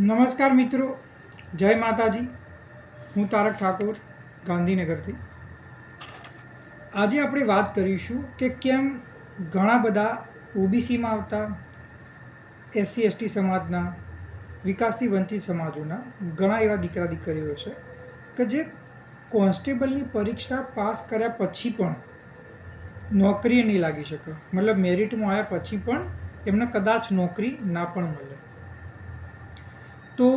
નમસ્કાર મિત્રો. જય માતાજી. હું તારક ઠાકોર, ગાંધીનગરથી. આજે આપણે વાત કરીશું કે કેમ ઘણા બધા ઓબીસીમાં આવતા, એસસી, એસટી સમાજના, વિકાસથી વંચિત સમાજોના ઘણા એવા દીકરા, દીકરીઓ છે કે જે કોન્સ્ટેબલની પરીક્ષા પાસ કર્યા પછી પણ નોકરી નહીં લાગી શકે. મતલબ મેરિટમાં આવ્યા પછી પણ એમને કદાચ નોકરી ના પણ મળે. તો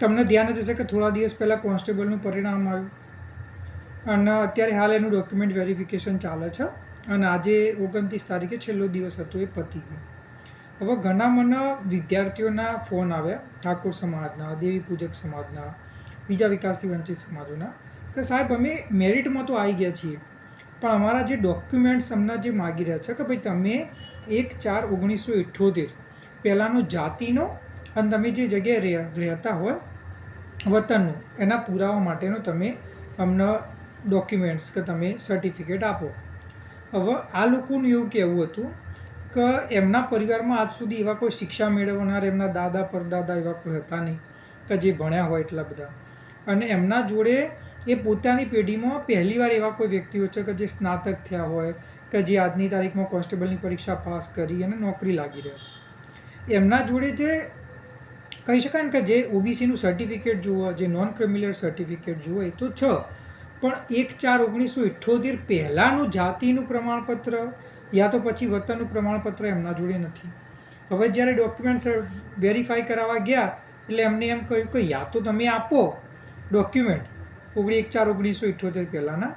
તમને ધ્યાન જ હશે કે થોડા દિવસ પહેલાં કોન્સ્ટેબલનું પરિણામ આવ્યું. અને અત્યારે હાલ એનું ડોક્યુમેન્ટ વેરિફિકેશન ચાલે છે. અને આજે ઓગણત્રીસ તારીખે છેલ્લો દિવસ હતો, એ પતી ગયો. હવે ઘણા મને વિદ્યાર્થીઓના ફોન આવ્યા, ઠાકોર સમાજના, દેવી પૂજક સમાજના, બીજા વિકાસથી વંચિત સમાજોના, કે સાહેબ, અમે મેરિટમાં તો આવી ગયા છીએ, પણ અમારા જે ડોક્યુમેન્ટ્સ અમને જે માગી રહ્યા છે કે ભાઈ તમે એક ચાર ઓગણીસો ઇઠ્ઠોતેર પહેલાંનો જાતિનો અને તમે જે જગ્યાએ રહે, રહેતા હોય, વતનનું, એના પુરાવા માટેનો તમે અમને ડોક્યુમેન્ટ્સ કે તમે સર્ટિફિકેટ આપો. હવે આ લોકોનું એવું કહેવું હતું કે એમના પરિવારમાં આજ સુધી એવા કોઈ શિક્ષા મેળવનાર એમના દાદા, પરદાદા એવા કોઈ હતા નહીં, કે જે ભણ્યા હોય એટલા બધા. અને એમના જોડે એ પોતાની પેઢીમાં પહેલીવાર એવા કોઈ વ્યક્તિઓ છે કે જે સ્નાતક થયા હોય, કે જે આજની તારીખમાં કોન્સ્ટેબલની પરીક્ષા પાસ કરી અને નોકરી લાગી રહ્યા છે એમના જોડે જે કહી શકાય ને કે જે ઓબીસીનું સર્ટિફિકેટ જુઓ જે નોન ક્રિમિનલ સર્ટિફિકેટ જુઓ એ તો છ. પણ એક ચાર ઓગણીસો ઇઠ્ઠોતેર પહેલાંનું જાતિનું પ્રમાણપત્ર યા તો પછી વતનનું પ્રમાણપત્ર એમના જોડે નથી. હવે જ્યારે ડોક્યુમેન્ટ્સ વેરીફાઈ કરાવવા ગયા, એટલે એમને એમ કહ્યું કે યા તો તમે આપો ડોક્યુમેન્ટ ઓગણી, એક ચાર ઓગણીસો ઇઠ્ઠોતેર પહેલાંના.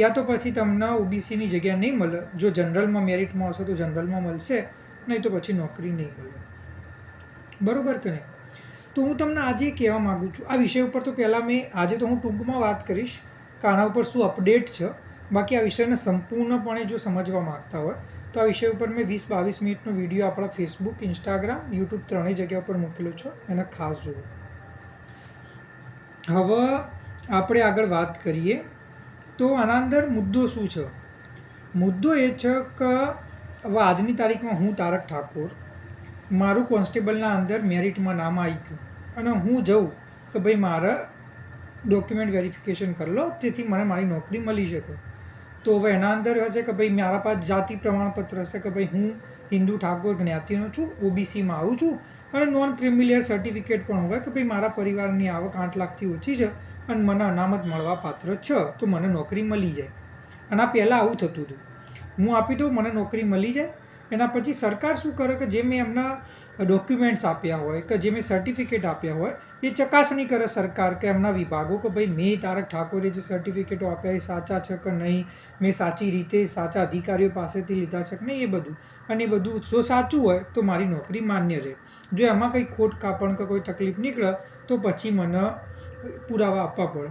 યા તો પછી તમને ઓબીસીની જગ્યા નહીં મળે. જો જનરલમાં મેરિટમાં હશે તો જનરલમાં મળશે, નહીં તો પછી નોકરી નહીં મળે. બરાબર કે નહીં? તો હું તમને આજે કહેવા માગું છું. આ વિષય ઉપર તો પહેલાં મેં આજે તો હું ટૂંકમાં વાત કરીશ કે આના ઉપર શું અપડેટ છે, બાકી આ વિષયને સંપૂર્ણપણે જો સમજવા માગતા હોય, તો આ વિષય ઉપર મેં વીસ બાવીસ મિનિટનો વીડિયો આપણા ફેસબુક ઇન્સ્ટાગ્રામ યુટ્યુબ ત્રણેય જગ્યા ઉપર મૂકેલો છે, એને ખાસ જુઓ. હવે આપણે આગળ વાત કરીએ, તો આના અંદર મુદ્દો શું છે? મુદ્દો એ છે કે, હવે આજની તારીખમાં હું તારક ઠાકોર મારું કોન્સ્ટેબલના અંદર મેરિટમાં નામ આવી ગયું અને હું જઉં કે ભાઈ મારે ડોક્યુમેન્ટ વેરિફિકેશન કરી લો, જેથી મને મારી નોકરી મળી શકે. તો હવે એના અંદર હશે કે ભાઈ મારા પાસે જાતિ પ્રમાણપત્ર હશે કે ભાઈ હું હિન્દુ ઠાકોર જ્ઞાતિનો છું, ઓબીસીમાં આવું છું અને નોન ક્રિમિલિયર સર્ટિફિકેટ પણ હોય કે ભાઈ મારા પરિવારની આવક આઠ લાખથી ઓછી છે અને મને અનામત મળવા પાત્ર છે, તો મને નોકરી મળી જાય. આના પહેલાં આવું થતું હતું. હું આપી દઉં, મને નોકરી મળી જાય. એના પછી સરકાર શું કરે કે જે મેં એમના ડોક્યુમેન્ટ્સ આપ્યા હોય કે જે મેં સર્ટિફિકેટ આપ્યા હોય, એ ચકાસણી કરે સરકાર કે એમના વિભાગો કે ભાઈ મેં તારક ઠાકોરે જે સર્ટિફિકેટો આપ્યા એ સાચા છે કે નહીં, મેં સાચી રીતે સાચા અધિકારીઓ પાસેથી લીધા છે કે નહીં, એ બધું. અને એ બધું જો સાચું હોય તો મારી નોકરી માન્ય રહે. જો એમાં કંઈ ખોટ કાપણ કે કોઈ તકલીફ નીકળે તો પછી મને પુરાવા આપવા પડે.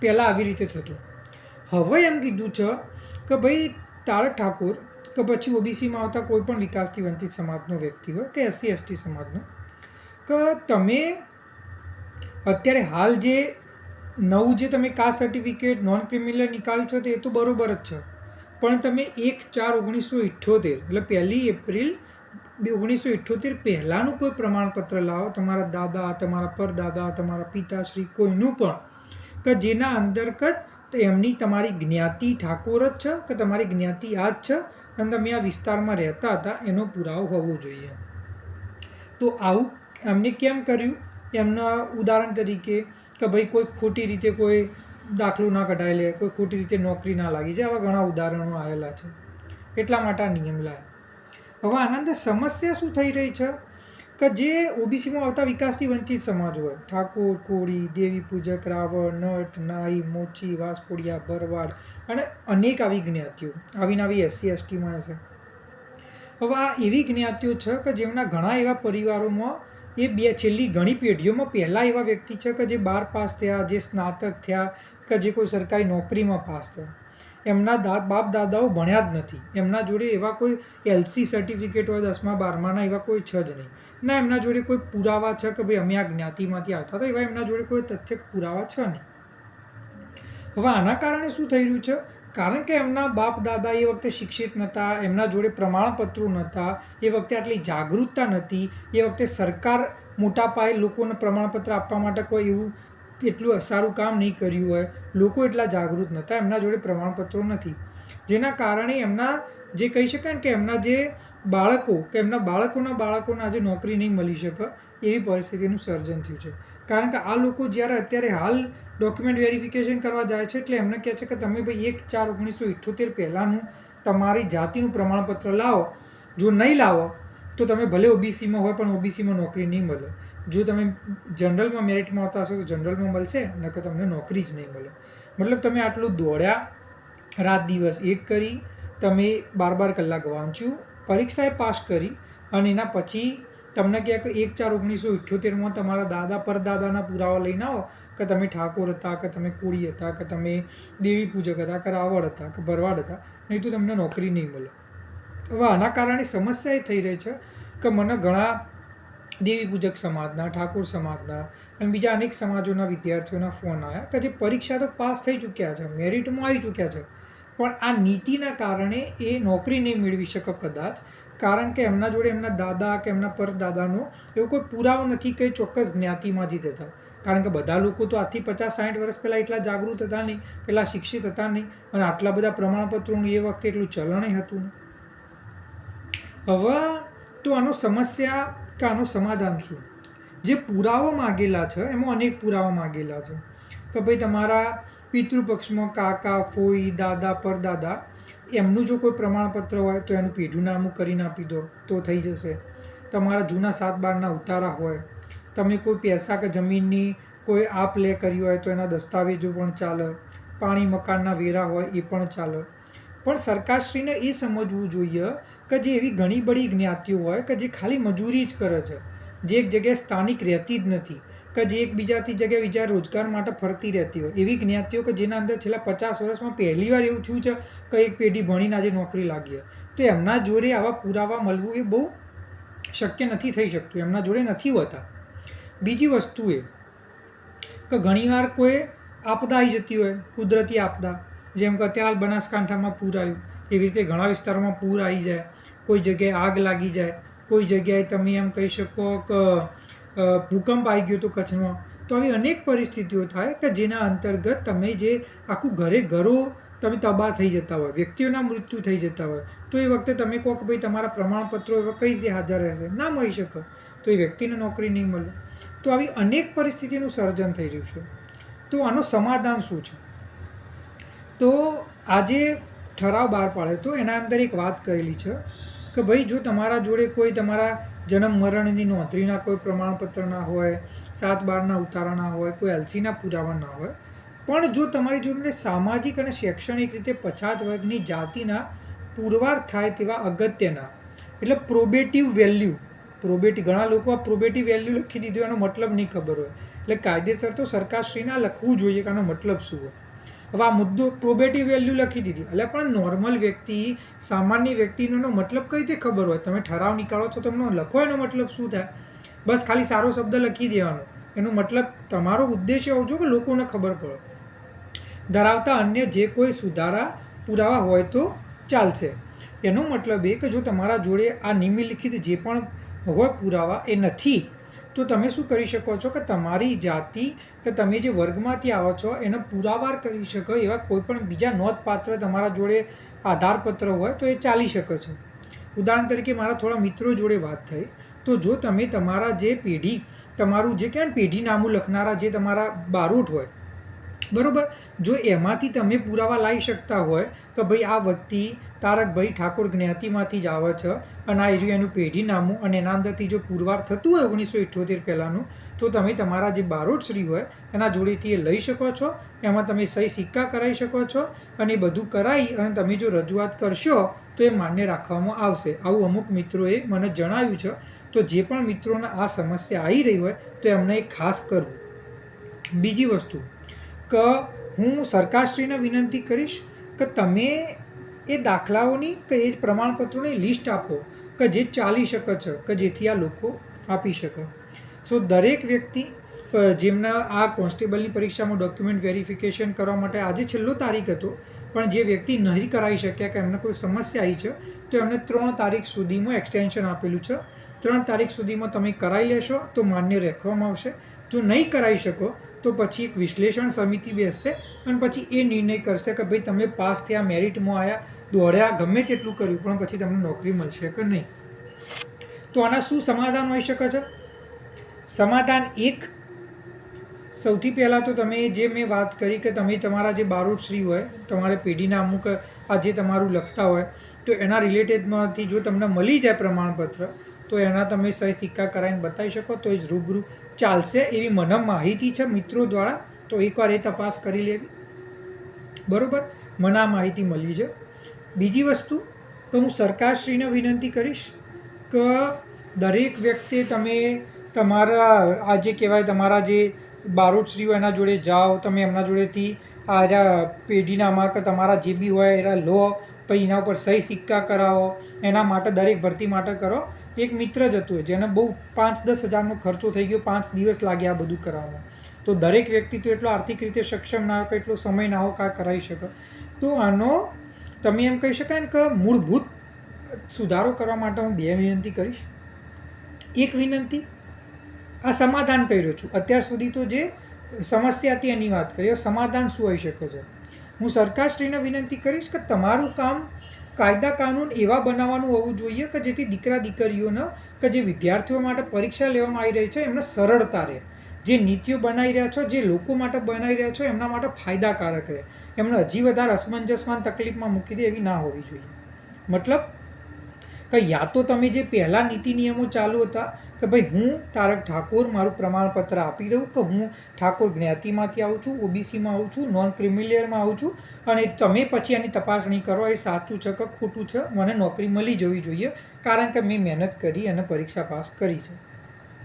પહેલાં આવી રીતે થતું. હવે એમ કીધું છે કે ભાઈ તારક ઠાકોર કે પછી ઓબીસીમાં આવતા કોઈ પણ વિકાસથી વંચિત સમાજનો વ્યક્તિ હોય કે એસસી, એસટી સમાજનો. કે તમે અત્યારે હાલ જે નવું જે તમે કાસ્ટ સર્ટિફિકેટ નોન ક્રિમિનલ નીકાળ્યું છો તો એ તો બરોબર જ છે. પણ તમે એક ચાર ઓગણીસો ઇઠ્યોતેર એટલે પહેલી એપ્રિલ ઓગણીસો ઇઠ્યોતેર પહેલાંનું કોઈ પ્રમાણપત્ર લાવો, તમારા દાદા, તમારા પરદાદા, તમારા પિતાશ્રી કોઈનું પણ, કે જેના અંતર્ગત એમની તમારી જ્ઞાતિ ઠાકોર જ છે, કે તમારી જ્ઞાતિ આ જ છે અને તમે આ વિસ્તારમાં રહેતા હતા, એનો પુરાવો હોવો જોઈએ. તો આવું એમને કેમ કર્યું? એમના ઉદાહરણ તરીકે કે ભાઈ કોઈ ખોટી રીતે કોઈ દાખલો ના કઢાઈ લે, કોઈ ખોટી રીતે નોકરી ના લાગી જાય, આવા ઘણા ઉદાહરણો આવેલા છે. એટલા માટે આ નિયમ લાવ્યા હવે આનંદ, સમસ્યા શું થઈ રહી છે? કે જે ઓબીસીમાં આવતા વિકાસથી વંચિત સમાજ હોય. ઠાકોર, કોળી, દેવી પૂજક, રાવણ, નટ, નાઈ, મોચી વાસપોડિયા ભરવાડ અને અનેક આવી જ્ઞાતિઓ. આવીને આવી એસસી એસટીમાં હશે. હવે આ એવી જ્ઞાતિઓ છે કે જેમના ઘણા એવા પરિવારોમાં એ બે છેલ્લી ઘણી પેઢીઓમાં પહેલાં એવા વ્યક્તિ છે કે જે બાર પાસ થયા, જે સ્નાતક થયા, કે જે કોઈ સરકારી નોકરીમાં પાસ થયા. એમના દા બાપ દાદાઓ ભણ્યા જ નથી. એમના જોડે એવા કોઈ એલસી સર્ટિફિકેટ હોય, દસમા, બારમાના એવા કોઈ છે જ નહીં. ના, એમના જોડે કોઈ પુરાવા છે કે ભાઈ અમે આ જ્ઞાતિમાંથી આવતા હતા, એવા એમના જોડે કોઈ તથ્ય પુરાવા છે નહીં. હવે આના કારણે શું થઈ રહ્યું છે? કારણ કે એમના બાપ દાદા એ વખતે શિક્ષિત નહોતા એમના જોડે પ્રમાણપત્રો નહોતા એ વખતે આટલી જાગૃતતા નહોતી એ વખતે સરકાર મોટા પાયે લોકોને પ્રમાણપત્ર આપવા માટે કોઈ એવું એટલું સારું કામ નહીં કર્યું હોય, લોકો એટલા જાગૃત નહોતા, એમના જોડે પ્રમાણપત્રો નથી. જેના કારણે એમના જે કહી શકાય ને કે એમના જે બાળકો, કે એમના બાળકોના બાળકોને આજે નોકરી નહીં મળી શકે, એવી પરિસ્થિતિનું સર્જન થયું છે. કારણ કે આ લોકો જ્યારે અત્યારે હાલ ડોક્યુમેન્ટ વેરિફિકેશન કરવા જાય છે, એટલે એમને કહે છે કે તમે ભાઈ એક ચાર ઓગણીસો ઇઠ્ઠોતેર પહેલાંનું તમારી જાતિનું પ્રમાણપત્ર લાવો. જો નહીં લાવો, તો તમે ભલે ઓબીસીમાં હોય, પણ ઓબીસીમાં નોકરી નહીં મળે. જો તમે જનરલમાં મેરિટમાં આવતા હશો તો જનરલમાં મળશે, નકર તમને નોકરી જ નહીં મળે. મતલબ તમે આટલું દોડ્યા, રાત દિવસ એક કરી, તમે બાર બાર કલાક વાંચ્યું પરીક્ષાએ પાસ કરી, અને એના પછી તમને ક્યાંક એક ચાર ઓગણીસો ઇઠ્ઠોતેરમાં તમારા દાદા, પરદાદાના પુરાવા લઈને આવો, કે તમે ઠાકોર હતા, કે તમે કોળી હતા, કે તમે દેવી પૂજક હતા, કે રાવળ હતા, કે ભરવાડ હતા, નહીં તો તમને નોકરી નહીં મળે. હવે આના કારણે સમસ્યા એ થઈ રહી છે કે મને ઘણા દેવી પૂજક સમાજના, ઠાકોર સમાજના અને બીજા અનેક સમાજોના વિદ્યાર્થીઓના ફોન આવ્યા કે જે પરીક્ષા તો પાસ થઈ ચૂક્યા છે મેરિટમાં આવી ચૂક્યા છે. પણ આ નીતિના કારણે એ નોકરી નહીં મેળવી શકે કદાચ, કારણ કે એમના જોડે એમના દાદા કે એમના પરદાદાનો એવો કોઈ પુરાવો નથી કે ચોક્કસ જ્ઞાતિમાં જ હતા કારણ કે બધા લોકો તો આજથી પચાસ સાઠ વર્ષ પહેલાં એટલા જાગૃત હતા નહીં, એટલા શિક્ષિત હતા નહીં અને આટલા બધા પ્રમાણપત્રોનું એ વખતે એટલું ચલણ હતું હવે તો આનો સમસ્યા કે સમાધાન શું જે પુરાવા માગેલા છે, એમાં અનેક પુરાવા માગેલા છે. કે ભાઈ તમારા પિતૃપક્ષમાં કાકા, ફોઈ, દાદા, પરદાદા, એમનું જો કોઈ પ્રમાણપત્ર હોય તો એનું પેઢું નામું કરીને આપી દો, તો થઈ જશે. તમારા જૂના સાત બારના ઉતારા હોય. તમે કોઈ પૈસા કે જમીનની કોઈ આપ લે કરી હોય તો એના દસ્તાવેજો પણ ચાલે. પાણી મકાનના વેરા હોય એ પણ ચાલે. પણ સરકારશ્રીને એ સમજવું જોઈએ કે જે એવી ઘણી બધી જ્ઞાતિઓ હોય કે જે ખાલી મજૂરી જ કરે છે. જે એક જગ્યાએ સ્થાનિક રહેતી જ નથી કે જે એકબીજાથી જગ્યાએ બીજા રોજગાર માટે ફરતી રહેતી હોય. એવી જ્ઞાતિઓ કે જેના અંદર છેલ્લા પચાસ વર્ષમાં પહેલી વાર એવું થયું છે કે એક પેઢી ભણીને આજે નોકરી લાગી હોય. તો એમના જોડે આવા પુરાવા મળવું એ બહુ શક્ય નથી થઈ શકતું. એમના જોડે નથી હોતા. બીજી વસ્તુ એ કે ઘણીવાર કોઈ આપદા આવી જતી હોય, કુદરતી આપદા. જેમ કે અત્યારે બનાસકાંઠામાં પૂર આવ્યું. એવી રીતે ઘણા વિસ્તારોમાં પૂર આવી જાય. કોઈ જગ્યાએ આગ લાગી જાય, કોઈ જગ્યાએ તમે એમ કહી શકો કે ભૂકંપ આવી ગયો તો કચ્છમાં તો આવી અનેક પરિસ્થિતિઓ થાય કે જેના અંતર્ગત તમે જે આખું ઘરે ઘરો તમે તબાહ થઈ જતા હોય, વ્યક્તિઓના મૃત્યુ થઈ જતા હોય, તો એ વખતે તમે કહો કે ભાઈ તમારા પ્રમાણપત્રો એવા કઈ રીતે હાજર રહેશે? ના મળી શકે. તો એ વ્યક્તિને નોકરી નહીં મળે. તો આવી અનેક પરિસ્થિતિનું સર્જન થઈ રહ્યું છે. તો આનું સમાધાન શું છે? તો આજે ઠરાવ બહાર પાડે તો એના અંદર એક વાત કરેલી છે કે ભાઈ, જો તમારા જોડે કોઈ તમારા જન્મ મરણની નોંધણીના કોઈ પ્રમાણપત્ર ના હોય, સાત બારના ઉતારા ના હોય, કોઈ એલસીના પુરાવા ના હોય, પણ જો તમારી જોડે સામાજિક અને શૈક્ષણિક રીતે પછાત વર્ગની જાતિના પુરવાર થાય તેવા અગત્યના, એટલે પ્રોબેટિવ વેલ્યુ, પ્રોબેટી, ઘણા લોકો આ પ્રોબેટિવ વેલ્યુ લખી દીધું એનો મતલબ નહીં ખબર હોય, એટલે કાયદેસર તો સરકારશ્રીના લખવું જોઈએ કે આનો મતલબ શું હોય. હવે આ મુદ્દો પ્રોબેટિવ વેલ્યુ લખી દીધી. એટલે પણ નોર્મલ વ્યક્તિ, સામાન્ય વ્યક્તિનો મતલબ કઈ રીતે ખબર હોય? તમે ઠરાવ નીકાળો છો, તમને લખો એનો મતલબ શું થાય? બસ ખાલી સારો શબ્દ લખી દેવાનો. એનો મતલબ તમારો ઉદ્દેશ્ય હોવો જોઈએ કે લોકોને ખબર પડે. ધરાવતા અન્ય જે કોઈ સુધારા પુરાવા હોય તો ચાલશે. એનો મતલબ એ કે જો તમારા જોડે આ નિમ્નલિખિત જે પણ હોય પુરાવા એ નથી તો તમે શું કરી શકો છો કે તમારી જાતિ કે તમે જે વર્ગમાંથી આવો છો, એનો પુરાવાર કરી શકો, એવા કોઈપણ બીજા નોંધપાત્ર તમારા જોડે આધારપત્ર હોય તો એ ચાલી શકે છે. ઉદાહરણ તરીકે મારા થોડા મિત્રો જોડે વાત થઈ, તો જો તમે તમારા જે પેઢી, તમારું જે કહેવાય પેઢી નામું લખનારા જે તમારા બારૂટ હોય બરોબર? જો એમાંથી તમે પુરાવા લાવી શકતા હોય કે ભાઈ આ વ્યક્તિ તારકભાઈ ઠાકોર જ્ઞાતિમાંથી જ આવે છે અને આ એરિયું એનું પેઢી નામું અને એના અંદરથી જો પુરવાર થતું હોય ઓગણીસો ઇઠ્યોતેર પહેલાંનું, તો તમે તમારા જે બારોટશ્રી હોય, એના જોડેથી એ લઈ શકો છો, એમાં તમે સહી સિક્કા કરાવી શકો છો અને એ બધું કરાવી અને તમે જો રજૂઆત કરશો, તો એ માન્ય રાખવામાં આવશે. આવું અમુક મિત્રોએ મને જણાવ્યું છે. તો જે પણ મિત્રોને આ સમસ્યા આવી રહી હોય, તો એમને એ ખાસ કરવું. બીજી વસ્તુ કે હું સરકારશ્રીને વિનંતી કરીશ કે તમે એ દાખલાઓની કે એ જ પ્રમાણપત્રોની લિસ્ટ આપો કે જે ચાલી શકે છે, કે જેથી આ લોકો આપી શકે. સો દરેક વ્યક્તિ જેમના આ કોન્સ્ટેબલની પરીક્ષામાં ડોક્યુમેન્ટ વેરિફિકેશન કરવા માટે આજે છેલ્લો તારીખ હતો, પણ જે વ્યક્તિ નહીં કરાવી શક્યા કે એમને કોઈ સમસ્યા આવી છે, તો એમને ત્રણ તારીખ સુધીમાં એક્સટેન્શન આપેલું છે. ત્રણ તારીખ સુધીમાં તમે કરાવી લેશો તો માન્ય રાખવામાં આવશે. જો નહીં કરાવી શકો તો પછી એક વિશ્લેષણ સમિતિ બેસશે અને પછી એ નિર્ણય કરશે કે ભાઈ તમે પાસ થયા, મેરિટમાં આવ્યા દોડ્યા, ગમે તેટલું કર્યું, પણ પછી તમને નોકરી મળશે કે નહીં. તો આના શું સમાધાન હોઈ શકે છે? સમાધાન એક, સૌથી પહેલાં તો તમે જે મેં વાત કરી કે તમે તમારા જે બારોટશ્રી હોય, તમારે પેઢીના અમુક આ જે તમારું લખતા હોય, તો એના રિલેટેડમાંથી જો તમને મળી જાય પ્રમાણપત્ર, તો એના તમે સહી સિક્કા કરાવીને બતાવી શકો, તો એ રૂબરૂ ચાલશે એવી મને માહિતી છે મિત્રો દ્વારા. તો એકવાર એ તપાસ કરી લેવી. બરાબર? મને આ માહિતી મળી છે. બીજી વસ્તુ તો હું સરકારશ્રીને વિનંતી કરીશ કે દરેક વ્યક્તિ તમે તમારા, આ જે કહેવાય તમારા જે બારોટશ્રીઓ એના જોડે જાઓ, તમે એમના જોડેથી આ પેઢીનામાં કે તમારા જે બી હોય એના લો પછી એના ઉપર સહી સિક્કા કરાવો, એના માટે દરેક ભરતી માટે કરો. એક મિત્ર જ હતું જેને બહુ પાંચ દસ હજારનો ખર્ચો થઈ ગયો, પાંચ દિવસ લાગ્યા આ બધું કરાવવામાં. તો દરેક વ્યક્તિ તો એટલો આર્થિક રીતે સક્ષમ ના હોય એટલો સમય ના હોય કાં કરાવી શકે. તો આનો, તમે એમ કહી શકાય ને કે મૂળભૂત સુધારો કરવા માટે હું બે વિનંતી કરીશ. એક વિનંતી, આ સમાધાન કર્યો છું. અત્યાર સુધી તો જે સમસ્યા હતી એની વાત કરી સમાધાન શું હોઈ શકે છે? હું સરકારશ્રીને વિનંતી કરીશ કે તમારું કામ કાયદા કાનૂન એવા બનાવવાનું હોવું જોઈએ કે જેથી દીકરા દીકરીઓના કે જે વિદ્યાર્થીઓ માટે પરીક્ષા લેવામાં આવી રહી છે, એમને સરળતા રહે. જે નીતિઓ બનાવી રહ્યા છો, જે લોકો માટે બનાવી રહ્યા છો, એમના માટે ફાયદાકારક રહે. એમને હજી વધારે અસમંજસમાં તકલીફમાં મૂકી દે એવી ના હોવી જોઈએ. મતલબ કે યા તો તમે જે પહેલાં નીતિ નિયમો ચાલુ હતા કે ભાઈ હું તારક ઠાકોર મારું પ્રમાણપત્ર આપી દઉં કે હું ઠાકોર જ્ઞાતિમાંથી આવું છું, ઓબીસીમાં આવું છું નોન ક્રિમિલિયરમાં આવું છું અને તમે પછી એની તપાસણી કરો, એ સાચું છે કે ખોટું છે? મને નોકરી મળી જવી જોઈએ, કારણ કે મેં મહેનત કરી અને પરીક્ષા પાસ કરી છે.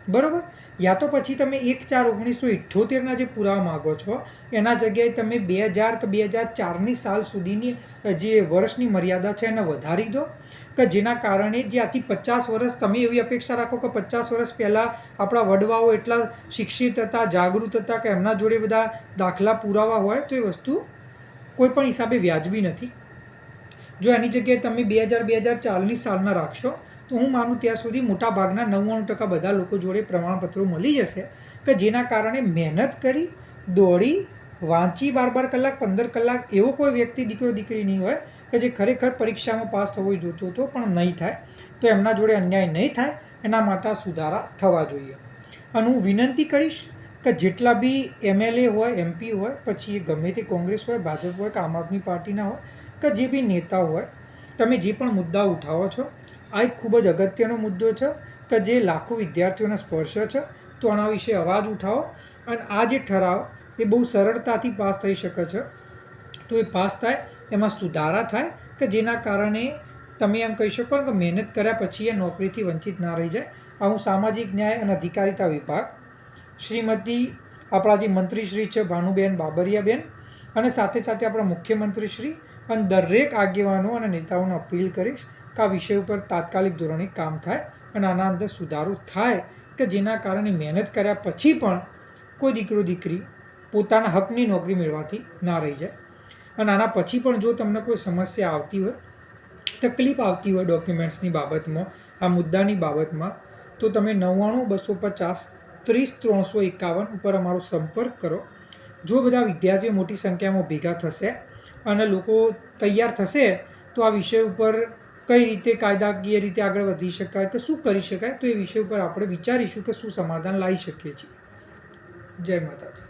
બરાબર? યા તો પછી તમે એક ચાર ઓગણીસો ઇઠ્ઠોતેરના જે પુરાવા માગો છો, એના જગ્યાએ તમે બે હજાર કે બે હજાર ચારની સાલ સુધીની જે વર્ષની મર્યાદા છે એને વધારી દો. કે જેના કારણે જે આથી પચાસ વર્ષ તમે એવી અપેક્ષા રાખો કે પચાસ વર્ષ પહેલાં આપણા વડવાઓ એટલા શિક્ષિત હતા, જાગૃત હતા કે એમના જોડે બધા દાખલા પુરાવા હોય તો એ વસ્તુ કોઈ પણ હિસાબે વ્યાજબી નથી. જો એની જગ્યાએ તમે બે હજાર બે હજાર ચારની સાલના રાખશો તો હું માનું ત્યાં સુધી મોટા ભાગના નવ્વાણું ટકા બધા લોકો જોડે પ્રમાણપત્રો મળી જશે કે જેના કારણે મહેનત કરી, દોડી, વાંચી બાર બાર કલાક, પંદર કલાક એવો કોઈ વ્યક્તિ દીકરો, દીકરી નહીં હોય કે જે ખરેખર પરીક્ષામાં પાસ થવો જોતો હતો પણ નહીં થાય. તો એમના જોડે અન્યાય નહીં થાય, એના માટે સુધારા થવા જોઈએ. અને હું વિનંતી કરીશ કે જેટલા બી એમએલએ હોય એમપી હોય, પછી એ ગમે તે કોંગ્રેસ હોય, ભાજપ હોય કે આમ આદમી પાર્ટીના હોય, કે જે બી નેતા હોય, તમે જે પણ મુદ્દા ઉઠાવો છો આ એક ખૂબ જ અગત્યનો મુદ્દો છે કે જે લાખો વિદ્યાર્થીઓને સ્પર્શ છે. તો આના વિશે અવાજ ઉઠાવો અને આ જે ઠરાવ એ બહુ સરળતાથી પાસ થઈ શકે છે. તો એ પાસ થાય, એમાં સુધારા થાય કે જેના કારણે તમે એમ કહી શકો કે મહેનત કર્યા પછી એ નોકરીથી વંચિત ના રહી જાય. આ હું સામાજિક ન્યાય અને અધિકારિતા વિભાગ, શ્રીમતી આપણા જે મંત્રીશ્રી છે ભાનુબેન બાબરિયાબેન અને સાથે સાથે આપણા મુખ્યમંત્રીશ્રી અને દરેક આગેવાનો અને નેતાઓને અપીલ કરીશ કે આ વિષય ઉપર તાત્કાલિક ધોરણે કામ થાય અને આના અંદર સુધારો થાય કે જેના કારણે મહેનત કર્યા પછી પણ કોઈ દીકરો, દીકરી પોતાના હકની નોકરી મેળવાથી ના રહી જાય. અને આના પછી પણ જો તમને કોઈ સમસ્યા આવતી હોય, તકલીફ આવતી હોય ડોક્યુમેન્ટ્સની બાબતમાં, આ મુદ્દાની બાબતમાં, તો તમે નવ્વાણું બસો પચાસ ત્રીસ ત્રણસો એકાવન ઉપર અમારો સંપર્ક કરો. જો બધા વિદ્યાર્થીઓ મોટી સંખ્યામાં ભેગા થશે અને લોકો તૈયાર થશે, તો આ વિષય ઉપર કઈ રીતે કાયદાકીય રીતે આગળ વધી શકાય કે શું કરી શકાય તો એ વિષય ઉપર આપણે વિચારીશું કે શું સમાધાન લાવી શકીએ છીએ. જય માતાજી.